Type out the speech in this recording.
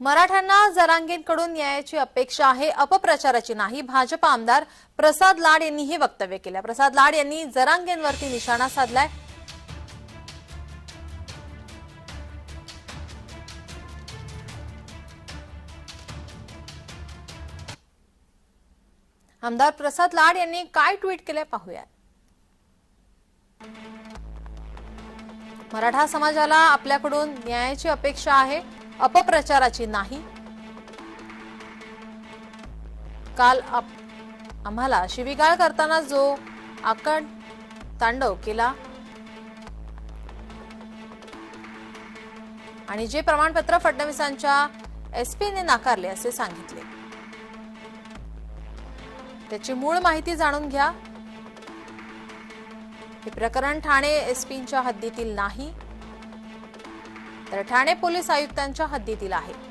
मराठ्यांना जरांगेंकडून न्यायाची अपेक्षा आहे अपप्रचाराची नाही. भाजप आमदार प्रसाद लाड यांनी हे वक्तव्य केलं. प्रसाद लाड यांनी जरांगेंवरती निशाणा साधलाय. आमदार प्रसाद लाड यांनी काय ट्विट केलंय पाहूया. मराठा समाजाला आपल्याकडून न्यायाची अपेक्षा आहे. अपप्रचाराची नाही. काल आम्हाला शिवीगाळ करताना जो आकड तांडव केला आणि जे प्रमाणपत्र फडणवीसांच्या एसपीने नाकारले असे सांगितले. त्याची मूळ माहिती जाणून घ्या. हे प्रकरण ठाणे एसपींच्या हद्दीतील नाही. तर ठाणे पोलीस आयुक्तांच्या हद्दीतील आहे.